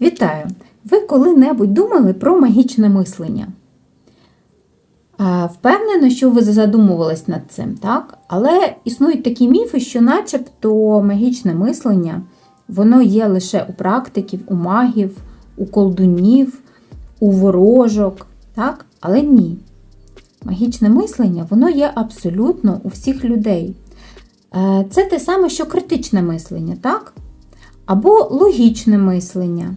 Вітаю! Ви коли-небудь думали про магічне мислення? Впевнено, що ви задумувались над цим, так? Але існують такі міфи, що начебто магічне мислення воно є лише у практиків, у магів, у колдунів, у ворожок, так? Але ні. Магічне мислення воно є абсолютно у всіх людей. Е, Це те саме, що критичне мислення, так? Або логічне мислення.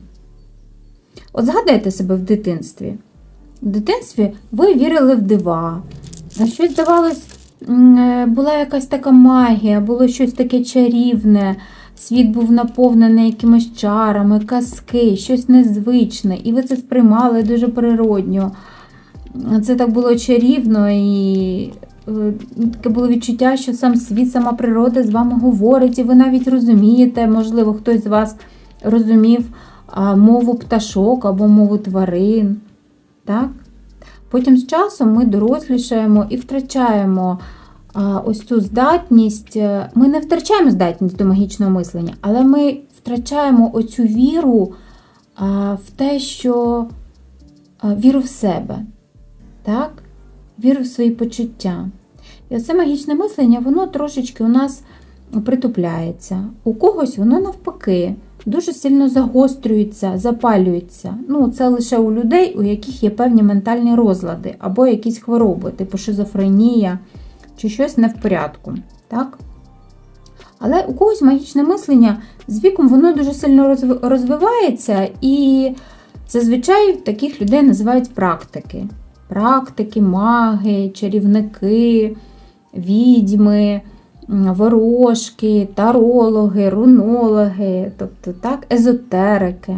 От згадайте себе в дитинстві. В дитинстві ви вірили в дива. На щось здавалось, е, була якась така магія, було щось таке чарівне. Світ був наповнений якимись чарами, казки, щось незвичне, і ви це сприймали дуже природньо. Це так було чарівно і е, таке було відчуття, що сам світ, сама природа з вами говорить, і ви навіть розумієте, можливо, хтось з вас розумів мову пташок або мову тварин. Так? Потім з часом ми дорослішаємо і втрачаємо ось цю здатність. е, Ми не втрачаємо здатність до магічного мислення, але ми втрачаємо оцю віру в те, що віру в себе, так? віру в свої почуття. І оце магічне мислення, воно трошечки у нас притупляється. У когось воно навпаки дуже сильно загострюється, запалюється. Ну, це лише у людей, у яких є певні ментальні розлади або якісь хвороби, типу шизофренія чи щось не в порядку. Так? Але у когось магічне мислення з віком воно дуже сильно розвивається, і зазвичай таких людей називають практики. Практики, маги, чарівники, відьми, ворожки, тарологи, рунологи, тобто так, езотерики.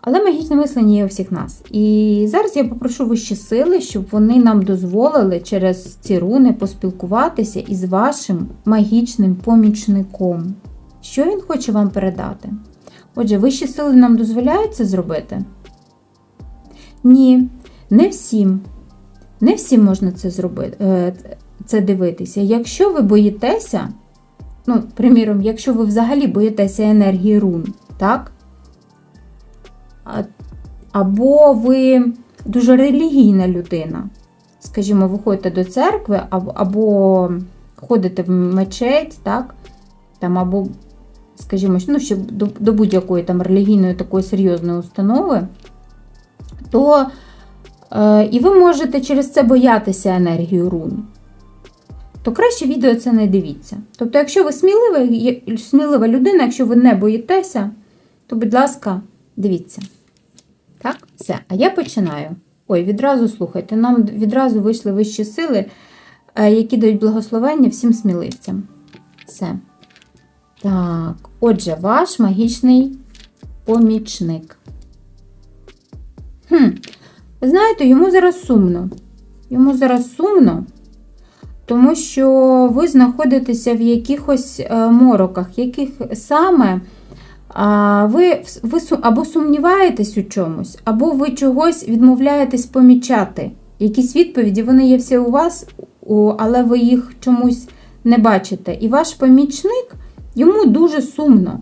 Але магічне мислення є у всіх нас. І зараз я попрошу вищі сили, щоб вони нам дозволили через ці руни поспілкуватися із вашим магічним помічником. Що він хоче вам передати? Отже, вищі сили нам дозволяють це зробити? Ні, не всім. Не всім можна це зробити, е, це дивитися. Якщо ви боїтеся, ну, приміром, якщо ви взагалі боїтеся енергії рун, так? Або ви дуже релігійна людина. Скажімо, ви ходите до церкви, або, ходите в мечеть, так? Там, або, скажімо, ну, ще до, до будь-якої там релігійної такої серйозної установи, то е, і ви можете через це боятися енергію рун. То краще відео це не дивіться. Тобто, якщо ви смілива, смілива людина, якщо ви не боїтеся, то, будь ласка, дивіться. Так, все. А я починаю. Ой, відразу слухайте, нам відразу вийшли вищі сили, е, які дають благословення всім сміливцям. Все. Так, отже, ваш магічний помічник. Хм, знаєте, йому зараз сумно. Йому зараз сумно, тому що ви знаходитеся в якихось е, мороках, яких саме ви, ви або сумніваєтесь у чомусь, або ви чогось відмовляєтесь помічати. Якісь відповіді, вони є всі у вас, але ви їх чомусь не бачите. І ваш помічник йому дуже сумно.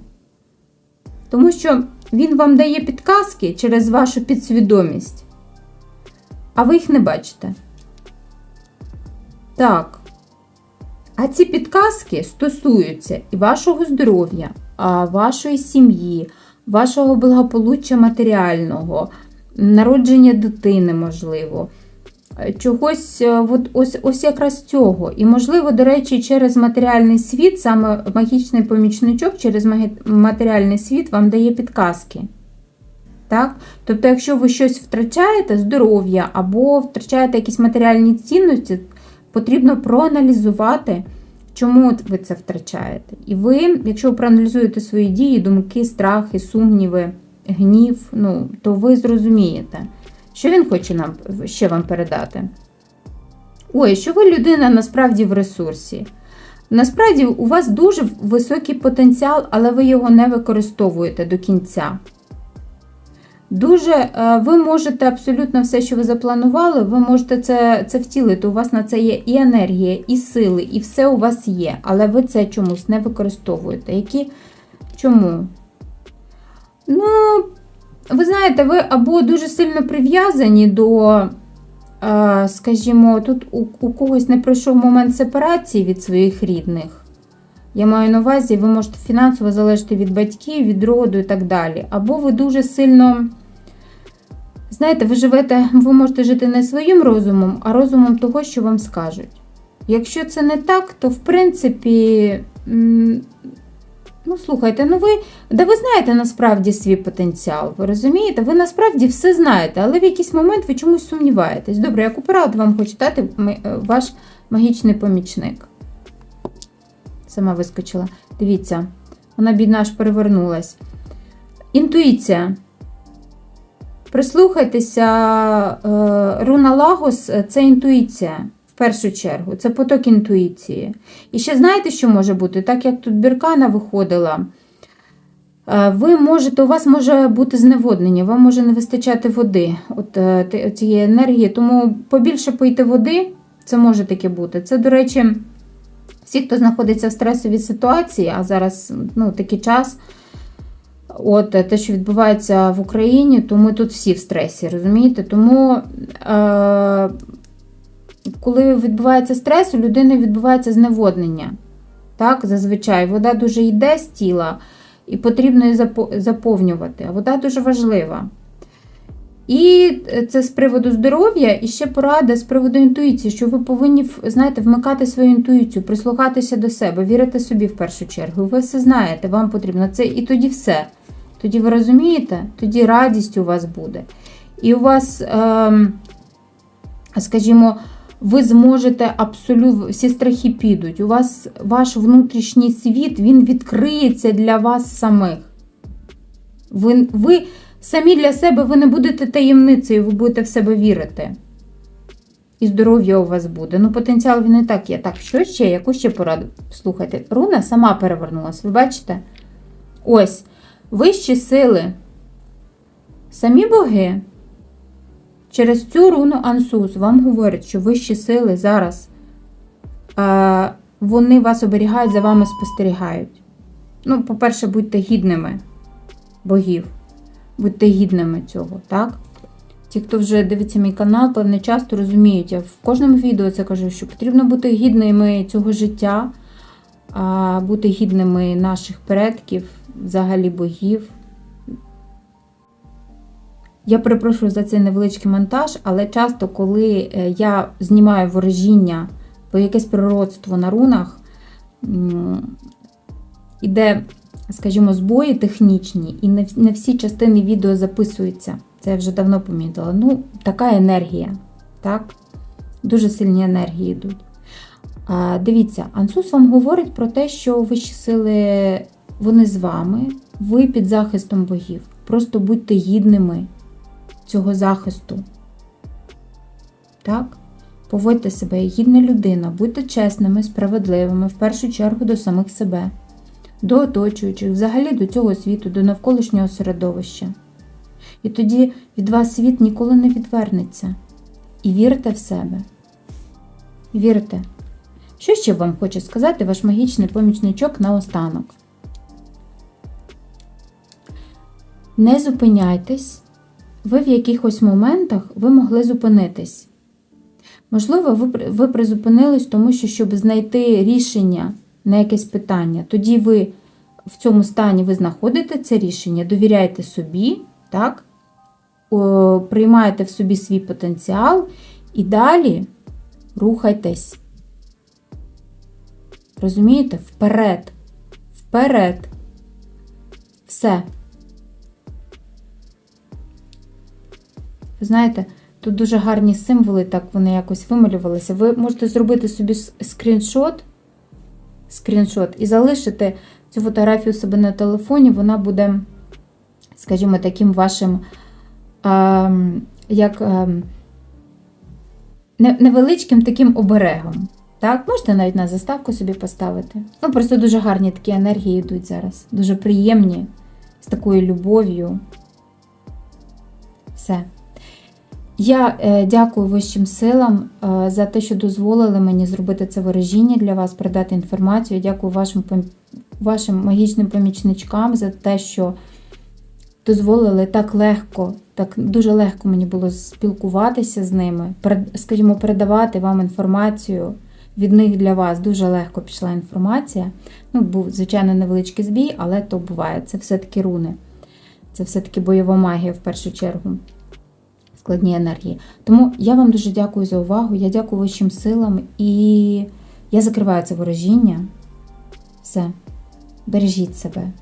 Тому що він вам дає підказки через вашу підсвідомість, а ви їх не бачите. Так. А ці підказки стосуються і вашого здоров'я, вашої сім'ї, вашого благополуччя матеріального, народження дитини, можливо. е, Чогось е, от, ось, ось якраз цього. І, можливо, до речі, через матеріальний світ, саме магічний помічничок через матеріальний світ вам дає підказки. Так? Тобто, якщо ви щось втрачаєте, здоров'я або втрачаєте якісь матеріальні цінності, потрібно проаналізувати, чому ви це втрачаєте. І ви, якщо ви проаналізуєте свої дії, думки, страхи, сумніви, гнів, ну, то ви зрозумієте, що він хоче нам ще вам передати. Ой, що ви людина насправді в ресурсі. Насправді у вас дуже високий потенціал, але ви його не використовуєте до кінця. Дуже е, ви можете абсолютно все, що ви запланували, ви можете це, це втілити. У вас на це є і енергія, і сили, і все у вас є, але ви це чомусь не використовуєте. Які? Чому? Ну, ви знаєте, ви або дуже сильно прив'язані до, е, скажімо, тут у, у когось не пройшов момент сепарації від своїх рідних. Я маю на увазі, ви можете фінансово залежати від батьків, від роду і так далі. Або ви дуже сильно, знаєте, ви живете, ви можете жити не своїм розумом, а розумом того, що вам скажуть. Якщо це не так, то в принципі, ну слухайте, ну ви, да ви знаєте насправді свій потенціал, ви розумієте? Ви насправді все знаєте, але в якийсь момент ви чомусь сумніваєтесь. Добре, яку пораду вам хоче дати е, ваш магічний помічник? Сама вискочила. Дивіться, вона бідна аж перевернулась. Інтуїція. Прислухайтеся, е, руна Лагос е, це інтуїція. В першу чергу, це поток інтуїції. І ще знаєте, що може бути? Так як тут біркана виходила, е, ви можете, у вас може бути зневоднення, вам може не вистачати води, от цієї енергії. Тому побільше пийте води, це може таке бути. Це, до речі, всі, хто знаходиться в стресовій ситуації, а зараз ну, такий час. От е, те, що відбувається в Україні, то ми тут всі в стресі, розумієте? Тому, е, коли відбувається стрес, у людини відбувається зневоднення. Так, зазвичай вода дуже йде з тіла, і потрібно її заповнювати. А вода дуже важлива. І це з приводу здоров'я, і ще порада з приводу інтуїції, що ви повинні знаєте, вмикати свою інтуїцію, прислухатися до себе, вірити собі в першу чергу. Ви все знаєте, вам потрібно це, і тоді все. Тоді ви розумієте, тоді радість у вас буде. І у вас, ем, скажімо, ви зможете абсолютно всі страхи підуть. У вас ваш внутрішній світ він відкриється для вас самих. Ви, ви самі для себе ви не будете таємницею, ви будете в себе вірити. І здоров'я у вас буде. Ну, потенціал він і так є. Так, що ще? Яку ще пораду? Слухайте, руна сама перевернулась, ви бачите? Ось, вищі сили, самі боги. Через цю руну Ансус вам говорять, що вищі сили зараз а, вони вас оберігають, за вами спостерігають. Ну, по-перше, будьте гідними богів. Будьте гідними цього, так? Ті, хто вже дивиться мій канал, певне часто розуміють, я в кожному відео це кажу, що потрібно бути гідними цього життя, бути гідними наших предків, взагалі богів. Я перепрошую за цей невеличкий монтаж, але часто, коли е, я знімаю ворожіння по якесь природство на рунах, іде, скажімо, збої технічні, і не всі частини відео записуються. Це я вже давно помітила. Ну, така енергія, так? Дуже сильні енергії йдуть. Дивіться, Ансус вам говорить про те, що вищі сили вони з вами, ви під захистом богів. Просто будьте гідними цього захисту. Так? Поводьте себе як гідна людина, будьте чесними, справедливими, в першу чергу до самих себе, до оточуючих, взагалі до цього світу, до навколишнього середовища. І тоді від вас світ ніколи не відвернеться. І вірте в себе. Вірте. Що ще вам хоче сказати ваш магічний помічничок наостанок? Не зупиняйтесь. Ви в якихось моментах ви могли зупинитись. Можливо, ви, ви призупинились, тому що, щоб знайти рішення на якесь питання, тоді ви в цьому стані ви знаходите це рішення, довіряєте собі, так? О, приймаєте в собі свій потенціал і далі рухайтесь. Розумієте? Вперед. Вперед. Все. Знаєте, тут дуже гарні символи, так вони якось вималювалися. Ви можете зробити собі скріншот, скріншот і залишити цю фотографію себе на телефоні, вона буде, скажімо, таким вашим, ем, як ем, невеличким таким оберегом. Так, можете навіть на заставку собі поставити. Ну, просто дуже гарні такі енергії йдуть зараз. Дуже приємні, з такою любов'ю. Все. Я е, дякую вищим силам е, за те, що дозволили мені зробити це вираження для вас, передати інформацію. Дякую вашим, вашим магічним помічничкам за те, що дозволили так легко, так дуже легко мені було спілкуватися з ними, скажімо, передавати вам інформацію. Від них для вас дуже легко пішла інформація. Ну, був, звичайно, невеличкий збій, але то буває. Це все-таки руни. Це все-таки бойова магія в першу чергу. Складні енергії. Тому я вам дуже дякую за увагу. Я дякую вищим силам і я закриваю це ворожіння. Все. Бережіть себе.